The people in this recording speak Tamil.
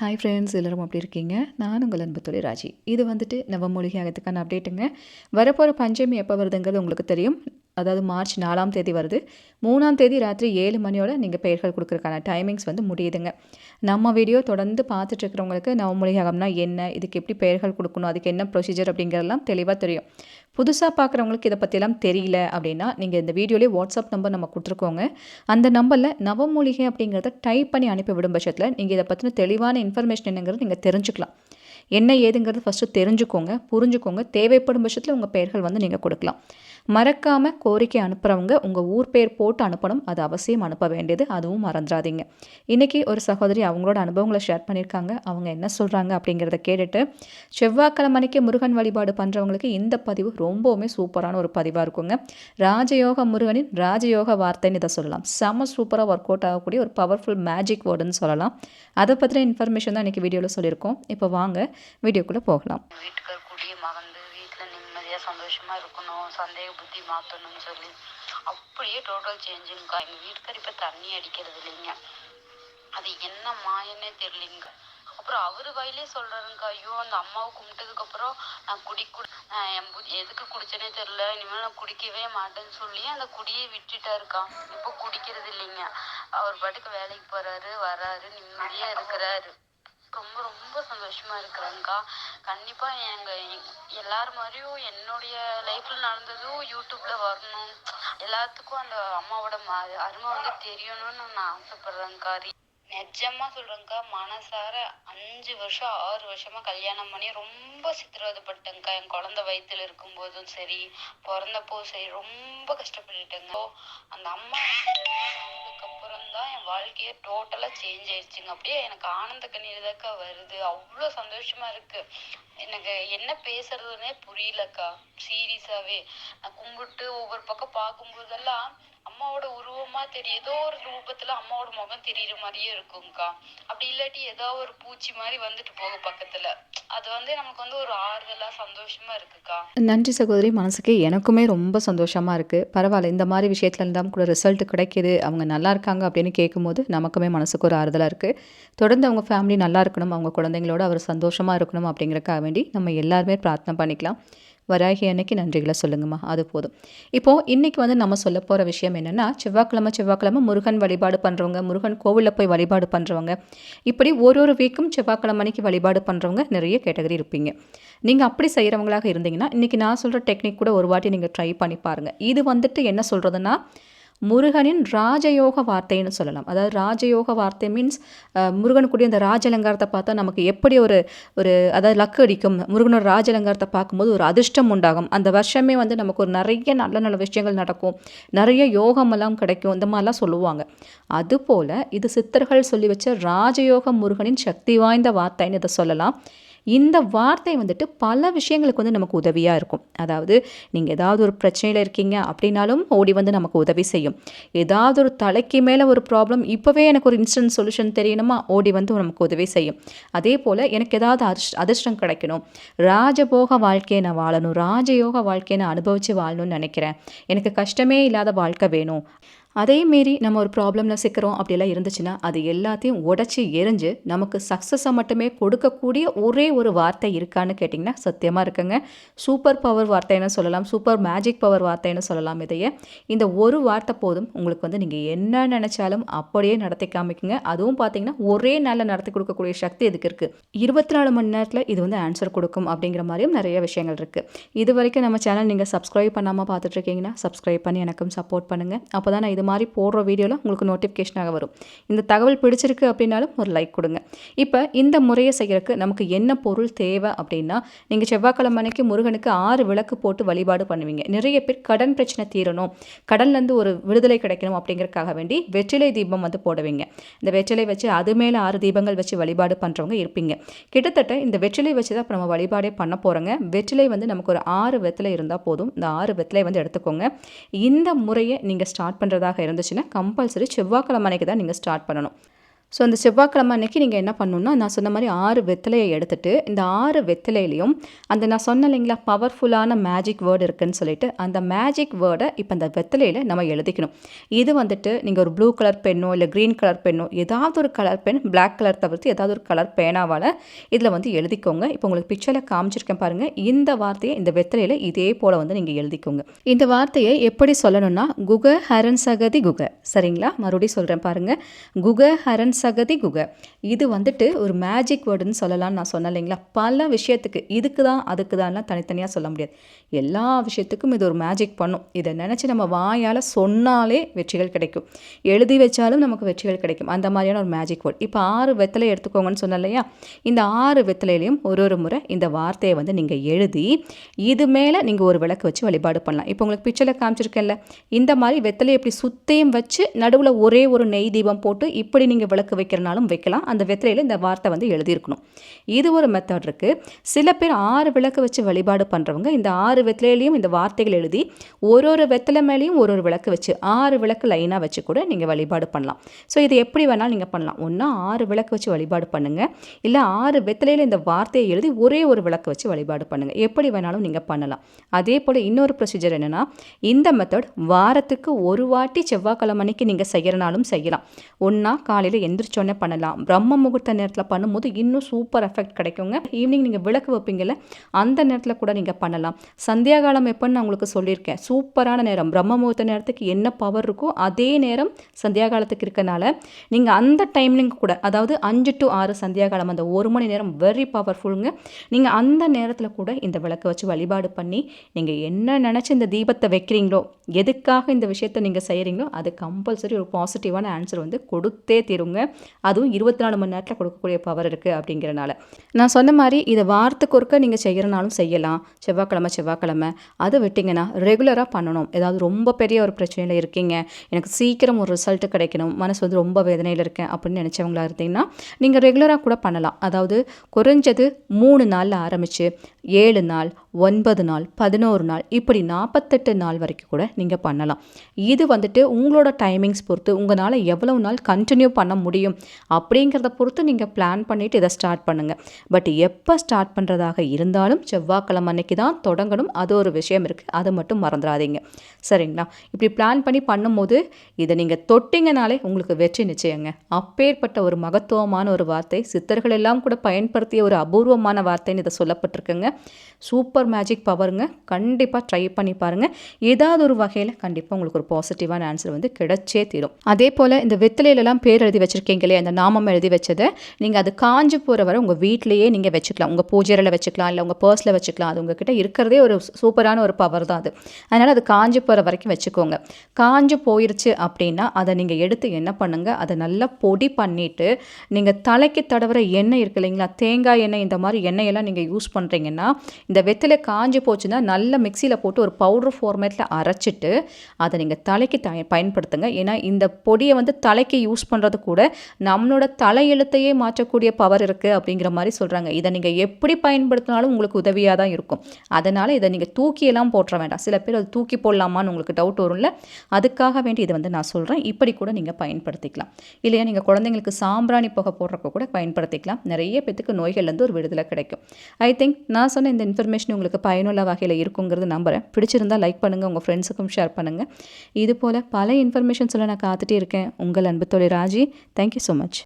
ஹாய் ஃப்ரெண்ட்ஸ் எல்லோரும் அப்படி இருக்கீங்க? நான் உங்கள் அன்பு தொழில் ராஜி. இது வந்துட்டு நவமூலிகை ஆகத்துக்கான அப்டேட்டுங்க வரப்போகிற பஞ்சமி எப்போ வருதுங்கிறது உங்களுக்கு தெரியும். அதாவது மார்ச் நாலாம் தேதி வருது. மூணாம் தேதி ராத்திரி ஏழு மணியோட நீங்கள் பெயர்கள் கொடுக்குறக்கான டைமிங்ஸ் வந்து முடியுதுங்க. நம்ம வீடியோ தொடர்ந்து பார்த்துட்ருக்கிறவங்களுக்கு நவமொழியாகம்னா என்ன இதுக்கு எப்படி பெயர்கள் கொடுக்கணும் அதுக்கு என்ன ப்ரொசீஜர் அப்படிங்கிறதெல்லாம் தெளிவாக தெரியும். புதுசாக பார்க்குறவங்களுக்கு இதை பற்றிலாம் தெரியல அப்படின்னா நீங்கள் இந்த வீடியோலேயே வாட்ஸ்அப் நம்பர் நம்ம கொடுத்துருக்கோங்க. அந்த நம்பரில் நவமூலிகை அப்படிங்கிறத டைப் பண்ணி அனுப்பி விடும் பட்சத்தில் நீங்கள் இதை பற்றின தெளிவான இன்ஃபர்மேஷன் என்னங்கிறது நீங்கள் தெரிஞ்சுக்கலாம். என்ன ஏதுங்கிறது ஃபஸ்ட்டு தெரிஞ்சுக்கோங்க புரிஞ்சுக்கோங்க. தேவைப்படும் பட்சத்தில் உங்கள் பெயர்கள் வந்து நீங்கள் கொடுக்கலாம். மறக்காமல் கோரிக்கை அனுப்புகிறவங்க உங்கள் ஊர் பேர் போட்டு அனுப்பணும். அது அவசியம் அனுப்ப வேண்டியது. அதுவும் மறந்துடாதீங்க. இன்றைக்கி ஒரு சகோதரி அவங்களோட அனுபவங்களை ஷேர் பண்ணியிருக்காங்க. அவங்க என்ன சொல்கிறாங்க அப்படிங்கிறத கேட்டுட்டு செவ்வாய்க்கிழமைக்கு முருகன் வழிபாடு பண்ணுறவங்களுக்கு இந்த பதிவு ரொம்பவுமே சூப்பரான ஒரு பதிவாக இருக்குங்க. ராஜயோக முருகனின் ராஜயோக வார்த்தைன்னு இதை சொல்லலாம். செம சூப்பராக ஒர்க் அவுட் ஆகக்கூடிய ஒரு பவர்ஃபுல் மேஜிக் வேர்டுன்னு சொல்லலாம். அதை பற்றின இன்ஃபர்மேஷன் தான் இன்றைக்கி வீடியோவில் சொல்லியிருக்கோம். இப்போ வாங்க வீடியோக்குள்ளே போகலாம். வீட்டுக்கார் சந்தோஷமாக இருக்கணும் சந்தேக புத்தி மாற்றணும்னு சொல்லி. அப்படியே டோட்டல் சேஞ்சுங்கக்கா எங்கள் வீட்டுக்கார் இப்போ தண்ணி அடிக்கிறது இல்லைங்க. அது என்ன மாயன்னே தெரியலிங்க. அப்புறம் அவர் வயலே சொல்கிறாருங்கக்கா ஐயோ அந்த அம்மாவை கும்பிட்டதுக்கப்புறம் நான் குடி குடி என் புத்தி எதுக்கு குடிச்சேனே தெரில இனிமேல் நான் குடிக்கவே மாட்டேன்னு சொல்லி அந்த குடியை விட்டுட்டாருக்கா. இப்போ குடிக்கிறது இல்லைங்க. அவர் பாட்டுக்கு வேலைக்கு போகிறாரு வராரு நிம்மதியாக இருக்கிறாரு. ரொம்ப ரொம்ப சந்தோஷமா இருக்கிறேங்க்கா கண்டிப்பா எங்க எல்லார் மாதிரியும் என்னுடைய லைஃப்ல நடந்ததும் யூடியூப்ல வரணும். எல்லாத்துக்கும் அந்த அம்மாவோட ம அருமை வந்து தெரியணும்னு நான் ஆசைப்படுறேங்க்கா நிஜமா சொல்றேங்க்கா மனசார அஞ்சு வருஷம் ஆறு வருஷமா கல்யாணம் பண்ணி ரொம்ப சித்திரவதைப்பட்டேங்க்கா என் குழந்தை வயித்துல இருக்கும்போதும் சரி பிறந்தப்போ சரி ரொம்ப கஷ்டப்பட்டுட்டேங்க அந்த அம்மா அப்புறம் தான் என் வாழ்க்கையே டோட்டலா சேஞ்ச் ஆயிடுச்சுங்க. அப்படியே எனக்கு ஆனந்த கண்ணீர் தாக்கா வருது. அவ்வளோ சந்தோஷமா இருக்கு. எனக்கு என்ன பேசுறதுன்னே புரியலக்கா. சீரியஸாவே நான் கும்பிட்டு ஒவ்வொரு பக்கம் பார்க்கும்போதெல்லாம் அம்மாவோட உருவமா தெரியும். ஏதோ ஒரு ரூபத்துல அம்மாவோட முகம் தெரியுற மாதிரியே இருக்கும்க்கா. அப்படி இல்லாட்டி ஏதோ ஒரு பூச்சி மாதிரி வந்துட்டு போகும் பக்கத்துல. அது வந்து நமக்கு வந்து ஒரு ஆறுதலா சந்தோஷமா இருக்குக்கா. நன்றி சகோதரி. மனசுக்கு எனக்குமே ரொம்ப சந்தோஷமாக இருக்குது பரவாயில்ல இந்த மாதிரி விஷயத்துல இருந்தால் கூட ரிசல்ட் கிடைக்கிது. அவங்க நல்லா இருக்காங்க அப்படின்னு கேட்கும்போது நமக்குமே மனசுக்கு ஒரு ஆறுதலாக இருக்குது தொடர்ந்து அவங்க ஃபேமிலி நல்லா இருக்கணும். அவங்க குழந்தைங்களோட அவர் சந்தோஷமாக இருக்கணும் அப்படிங்கறக்காக வேண்டி நம்ம எல்லாருமே பிரார்த்தனை பண்ணிக்கலாம். வராகி அன்னைக்கு நன்றிகளை சொல்லுங்கம்மா. அது போதும். இப்போது இன்றைக்கி வந்து நம்ம சொல்ல போகிற விஷயம் என்னென்னா செவ்வாய்க்கிழமை செவ்வாய்க்கிழமை முருகன் வழிபாடு பண்ணுறவங்க முருகன் கோவிலில் போய் வழிபாடு பண்ணுறவங்க இப்படி ஒரு ஒரு வீக்கும் செவ்வாய்க்கிழமைக்கு வழிபாடு பண்ணுறவங்க நிறைய கேட்டகரி இருப்பீங்க. நீங்கள் அப்படி செய்கிறவங்களாக இருந்தீங்கன்னா இன்றைக்கி நான் சொல்கிற டெக்னிக் கூட ஒரு வாட்டி நீங்கள் ட்ரை பண்ணி பாருங்கள் இது வந்துட்டு என்ன சொல்கிறதுன்னா முருகனின் ராஜயோக வார்த்தைன்னு சொல்லலாம். அதாவது ராஜயோக வார்த்தை மீன்ஸ் முருகனுக்குரிய அந்த ராஜலங்காரத்தை பார்த்தா நமக்கு எப்படி ஒரு ஒரு அதாவது லக்கு அடிக்கும். முருகனோட ராஜலங்காரத்தை பார்க்கும்போது ஒரு அதிர்ஷ்டம் உண்டாகும். அந்த வருஷமே வந்து நமக்கு ஒரு நிறைய நல்ல நல்ல விஷயங்கள் நடக்கும். நிறைய யோகமெல்லாம் கிடைக்கும். இந்த மாதிரிலாம் சொல்லுவாங்க. அதுபோல் இது சித்தர்கள் சொல்லி வச்ச ராஜயோக முருகனின் சக்தி வாய்ந்த வார்த்தைன்னு இதை சொல்லலாம். இந்த வார்த்தை வந்துட்டு பல விஷயங்களுக்கு வந்து நமக்கு உதவியாக இருக்கும். அதாவது நீங்கள் ஏதாவது ஒரு பிரச்சனையில் இருக்கீங்க அப்படின்னாலும் ஓடி வந்து நமக்கு உதவி செய்யும். ஏதாவது ஒரு தலைக்கு மேலே ஒரு ப்ராப்ளம் இப்போவே எனக்கு ஒரு இன்ஸ்டன்ட் சொல்யூஷன் தெரியணுமா? ஓடி வந்து நமக்கு உதவி செய்யும். அதே போல் எனக்கு ஏதாவது அதிர்ஷ் அதிர்ஷ்டம் கிடைக்கணும். ராஜபோக வாழ்க்கையை நான் வாழணும். ராஜயோக வாழ்க்கையை நான் அனுபவித்து வாழணும்னு நினைக்கிறேன். எனக்கு கஷ்டமே இல்லாத வாழ்க்கை வேணும். அதே மாரி நம்ம ஒரு ப்ராப்ளமில் சிக்கிறோம் அப்படிலாம் இருந்துச்சுன்னா அது எல்லாத்தையும் உடச்சி எரிஞ்சு நமக்கு சக்ஸஸை மட்டுமே கொடுக்கக்கூடிய ஒரே ஒரு வார்த்தை இருக்கான்னு கேட்டிங்கன்னா சத்தியமாக இருக்குங்க. சூப்பர் பவர் வார்த்தைன்னு சொல்லலாம் சூப்பர் மேஜிக் பவர் வார்த்தைன்னு சொல்லலாம் இதையே. இந்த ஒரு வார்த்தை போதும் உங்களுக்கு வந்து நீங்கள் என்ன நினச்சாலும் அப்படியே நடத்தி காமிக்குங்க. அதுவும் பார்த்தீங்கன்னா ஒரே நாளில் நடத்தி கொடுக்கக்கூடிய சக்தி இதுக்கு இருக்குது இருபத்தி நாலு மணி நேரத்தில் இது வந்து ஆன்சர் கொடுக்கும் அப்படிங்கிற மாதிரியும் நிறைய விஷயங்கள் இருக்குது இது வரைக்கும் நம்ம சேனல் நீங்கள் சப்ஸ்கிரைப் பண்ணாமல் பார்த்துட்ருக்கீங்கன்னா சப்ஸ்கிரைப் பண்ணி எனக்கும் சப்போர்ட் பண்ணுங்கள் அப்போ தான் நான் இது மாதிரி போடுற வீடியோவில் உங்களுக்கு நோட்டிஃபிகேஷனாக வரும். இந்த தகவல் பிடிச்சிருக்கு அப்படின்னாலும் ஒரு லைக் கொடுங்க. இப்போ இந்த முறையை செய்கிறதுக்கு நமக்கு என்ன பொருள் தேவை அப்படின்னா நீங்கள் செவ்வாய்க்கிழமை அன்னைக்கு முருகனுக்கு ஆறு விளக்கு போட்டு வழிபாடு பண்ணுவீங்க. நிறைய பேர் கடன் பிரச்சனை தீரணும். கடன்லேருந்து ஒரு விடுதலை கிடைக்கணும் அப்படிங்கிறதுக்காக வேண்டி வெற்றிலை தீபம் வந்து போடுவீங்க. இந்த வெற்றிலை வச்சு அது மேலே ஆறு தீபங்கள் வச்சு வழிபாடு பண்ணுறவங்க இருப்பீங்க. கிட்டத்தட்ட இந்த வெற்றிலை வச்சு தான் இப்போ நம்ம வழிபாடே பண்ண போகிறோங்க வெற்றிலை வந்து நமக்கு ஒரு ஆறு வெற்றிலை இருந்தால் போதும். இந்த ஆறு வெத்தலை வந்து எடுத்துக்கோங்க. இந்த முறையை நீங்கள் ஸ்டார்ட் இருந்துச்சுன்னா கம்பல்சரி செவ்வாய்க்கிழமை அன்னைக்கு தான் நீங்கள் ஸ்டார்ட் பண்ணணும். ஸோ அந்த செவ்வாய்க்கிழமை அன்னைக்கு நீங்கள் என்ன பண்ணணும்னா நான் சொன்ன மாதிரி ஆறு வெத்தலையை எடுத்துட்டு இந்த ஆறு வெத்தலையிலையும் அந்த நான் சொன்ன இல்லைங்களா பவர்ஃபுல்லான மேஜிக் வேர்டு இருக்குதுன்னு சொல்லிட்டு அந்த மேஜிக் வேர்டை இப்போ அந்த வெத்தலையில் நம்ம எழுதிக்கணும். இது வந்துட்டு நீங்கள் ஒரு ப்ளூ கலர் பென்னோ இல்லை க்ரீன் கலர் பென்னோ ஏதாவது ஒரு கலர் பென் பிளாக் கலர் தவிர்த்து ஏதாவது ஒரு கலர் பேனாவால் இதில் வந்து எழுதிக்கோங்க. இப்போ உங்களுக்கு பிக்சரில் காமிச்சிருக்கேன் பாருங்கள் இந்த வார்த்தையை இந்த வெத்தலையில் இதே போல் வந்து நீங்கள் எழுதிக்கோங்க. இந்த வார்த்தையை எப்படி சொல்லணும்னா குக ஹரன் சகதி குக. சரிங்களா? மறுபடியும் சொல்கிறேன் பாருங்கள் குக ஹரன் சகதி குகை. இது வந்துட்டு ஒரு மேஜிக் வேர்டுன்னு சொல்லலாம்னு நான் சொன்னேன் இல்லைங்களா? பல விஷயத்துக்கு இதுக்கு தான் அதுக்கு தான்லாம் தனித்தனியாக சொல்ல முடியாது. எல்லா விஷயத்துக்கும் இது ஒரு மேஜிக் பண்ணும். இதை நினச்சி நம்ம வாயால் சொன்னாலே வெற்றிகள் கிடைக்கும். எழுதி வச்சாலும் நமக்கு வெற்றிகள் கிடைக்கும். அந்த மாதிரியான ஒரு மேஜிக் வேர்ட் இப்போ ஆறு வெத்தலை எடுத்துக்கோங்கன்னு சொன்னேன் இல்லையா? இந்த ஆறு வெத்தலையிலையும் ஒரு ஒரு முறை இந்த வார்த்தையை வந்து நீங்கள் எழுதி இது மேலே நீங்கள் ஒரு விளக்கு வச்சு வழிபாடு பண்ணலாம். இப்போ உங்களுக்கு பிக்சரில் காமிச்சிருக்கேன்ல. இந்த மாதிரி வெத்தலையை இப்படி சுத்தையும் வச்சு நடுவில் ஒரே ஒரு நெய் தீபம் போட்டு இப்படி நீங்கள் விளக்கு வைக்கிறனாலும் வைக்கலாம். அந்த வெத்தலையில் இந்த வார்த்தை வந்து எழுதியிருக்கணும். இது ஒரு மெத்தட் இருக்குது சில பேர் ஆறு விளக்கு வச்சு வழிபாடு பண்ணுறவங்க இந்த ஆறு வெத்திலையிலையும் இந்த வார்த்தைகள் எழுதி ஒரு ஒரு வெத்தலை மேலேயும் ஒரு ஒரு விளக்கு வச்சு ஆறு விளக்கு லைனாக வச்சு கூட நீங்கள் வழிபாடு பண்ணலாம். ஸோ இது எப்படி வேணாலும் நீங்கள் பண்ணலாம். ஒன்றா ஆறு விளக்கு வச்சு வழிபாடு பண்ணுங்கள் இல்லை ஆறு வெத்திலையில் இந்த வார்த்தையை எழுதி ஒரே ஒரு விளக்கு வச்சு வழிபாடு பண்ணுங்கள் எப்படி வேணாலும் நீங்கள் பண்ணலாம். அதே போல் இன்னொரு ப்ரொசீஜர் என்னென்னா இந்த மெத்தட் வாரத்துக்கு ஒரு வாட்டி செவ்வாய்க்கிழமை அன்னைக்கு நீங்கள் செய்கிறனாலும் செய்யலாம். ஒன்றா காலையில் எந்த எந்திரிச்சோன்னே பண்ணலாம். பிரம்ம முகூர்த்த நேரத்தில் பண்ணும்போது இன்னும் சூப்பர் எஃபெக்ட் கிடைக்குங்க. ஈவினிங் நீங்கள் விளக்கு வைப்பீங்கல்ல அந்த நேரத்தில் கூட நீங்கள் பண்ணலாம். சந்தியா காலம் எப்போன்னு நான் உங்களுக்கு சொல்லியிருக்கேன். சூப்பரான நேரம். பிரம்ம முகூர்த்த நேரத்துக்கு என்ன பவர் இருக்கோ அதே நேரம் சந்தியா காலத்துக்கு இருக்கனால நீங்கள் அந்த டைம்லிங் கூட அதாவது அஞ்சு டு ஆறு சந்தியா காலம் அந்த ஒரு மணி நேரம் வெரி பவர்ஃபுல்லுங்க நீங்கள் அந்த நேரத்தில் கூட இந்த விளக்கு வச்சு வழிபாடு பண்ணி நீங்கள் என்ன நினச்சி இந்த தீபத்தை வைக்கிறீங்களோ எதுக்காக இந்த விஷயத்தை நீங்கள் செய்கிறீங்களோ அது கம்பல்சரி ஒரு பாசிட்டிவான ஆன்சர் வந்து கொடுத்தே தீருங்க. அதுவும் இருபத்தி நாலு மணி நேரத்தில் கொடுக்கக்கூடிய பவர் இருக்குது அப்படிங்கிறனால. நான் சொன்ன மாதிரி இதை வாரத்துக்கு ஒருக்க நீங்கள் செய்கிறனாலும் செய்யலாம். செவ்வாய்க்கிழமை செவ்வாய்க்கிழமை. அதை விட்டிங்கன்னா ரெகுலராக பண்ணணும். ஏதாவது ரொம்ப பெரிய ஒரு பிரச்சனையில் இருக்கீங்க. எனக்கு சீக்கிரம் ஒரு ரிசல்ட் கிடைக்கணும். மனசு வந்து ரொம்ப வேதனையில் இருக்கேன் அப்படின்னு நினச்சவங்களா இருந்தீங்கன்னா நீங்கள் ரெகுலராக கூட பண்ணலாம். அதாவது குறைஞ்சது மூணு நாளில் ஆரம்பித்து ஏழு நாள் ஒன்பது நாள் பதினோரு நாள் இப்படி நாற்பத்தெட்டு நாள் வரைக்கும் கூட நீங்கள் பண்ணலாம். இது வந்துட்டு உங்களோட டைமிங்ஸ் பொறுத்து உங்களால் எவ்வளவு நாள் கண்டினியூ பண்ண முடியும் அப்படிங்கிறத பொறுத்து நீங்கள் பிளான் பண்ணிவிட்டு இதை ஸ்டார்ட் பண்ணுங்கள் பட் எப்போ ஸ்டார்ட் பண்ணுறதாக இருந்தாலும் செவ்வாய்க்கிழமை அன்னைக்கு தான் தொடங்கணும். அது ஒரு விஷயம் இருக்குது அதை மட்டும் மறந்துடாதீங்க. சரிங்களா? இப்படி பிளான் பண்ணி பண்ணும்போது இதை நீங்கள் தொட்டிங்கனாலே உங்களுக்கு வெற்றி நிச்சயங்க. அப்பேற்பட்ட ஒரு மகத்துவமான ஒரு வார்த்தை சித்தர்கள் எல்லாம் கூட பயன்படுத்திய ஒரு அபூர்வமான வார்த்தைன்னு இதை சொல்லப்பட்டிருக்குங்க. சூப்பர் மேஜிக் பவருங்க. கண்டிப்பாக ட்ரை பண்ணி பாருங்கள் ஏதாவது ஒரு வகையில் கண்டிப்பாக உங்களுக்கு ஒரு பாசிட்டிவான ஆன்சர் வந்து கிடைச்சே தீரும். அதே போல் இந்த வெத்திலையிலலாம் பேர் எழுதி வச்சுருக்கீங்களே அந்த நாமம் எழுதி வச்சதை நீங்கள் அது காஞ்சு போகிற வரை உங்கள் வீட்டிலேயே நீங்கள் வச்சுக்கலாம். உங்கள் பூஜையில் வச்சுக்கலாம். இல்லை உங்கள் பர்ஸில் வச்சுக்கலாம். அது உங்ககிட்ட இருக்கிறதே ஒரு சூப்பரான ஒரு பவர் தான் அது. அதனால் அது காஞ்சு போகிற வரைக்கும் வச்சுக்கோங்க. காஞ்சு போயிருச்சு அப்படின்னா அதை நீங்கள் எடுத்து என்ன பண்ணுங்கள் அதை நல்லா பொடி பண்ணிவிட்டு நீங்கள் தலைக்கு தடவுற எண்ணெய் இருக்கு இல்லைங்களா? தேங்காய் எண்ணெய் இந்த மாதிரி எண்ணெயெல்லாம் நீங்கள் யூஸ் பண்ணுறீங்கன்னா இந்த வெத்தலை காஞ்சு போச்சுன்னா நல்லா மிக்சியில் போட்டு ஒரு பவுடர் ஃபார்மேட்டில் அரைச்சிட்டு அதை நீங்கள் தலைக்கு த பயன்படுத்துங்க. ஏன்னா இந்த பொடியை வந்து தலைக்கு யூஸ் பண்ணுறது கூட நம்மளோட தலையெழுத்தையே மாற்றக்கூடிய பவர் இருக்குது அப்படிங்கிற மாதிரி சொல்கிறாங்க இதை நீங்கள் எப்படி பயன்படுத்தினாலும் உங்களுக்கு உதவியாக தான் இருக்கும். அதனால் இதை நீங்கள் தூக்கியெல்லாம் போட்டுற வேண்டாம். சில பேர் அது தூக்கி போடலாமான்னு உங்களுக்கு டவுட் வரும்ல. அதுக்காக வேண்டி இதை வந்து நான் சொல்கிறேன் இப்படி கூட நீங்கள் பயன்படுத்திக்கலாம். இல்லையா நீங்கள் குழந்தைங்களுக்கு சாம்பிராணி புகை போடுறப்ப கூட பயன்படுத்திக்கலாம். நிறைய பேத்துக்கு நோய்கள்லேருந்து ஒரு விடுதலை கிடைக்கும். ஐ திங்க் நான் சொன்ன இந்த இன்ஃபர்மேஷன் உங்களுக்கு பயனுள்ள வகையில் இருக்குங்கிறது நம்புகிறேன் பிடிச்சிருந்தா லைக் பண்ணுங்கள் உங்கள் ஃப்ரெண்ட்ஸுக்கும் ஷேர் பண்ணுங்கள் இது போல் பல இன்ஃபர்மேஷன் சொல்ல நான் காத்துட்டே இருக்கேன். உங்கள் அன்பு தொழில் ராஜி. Thank you so much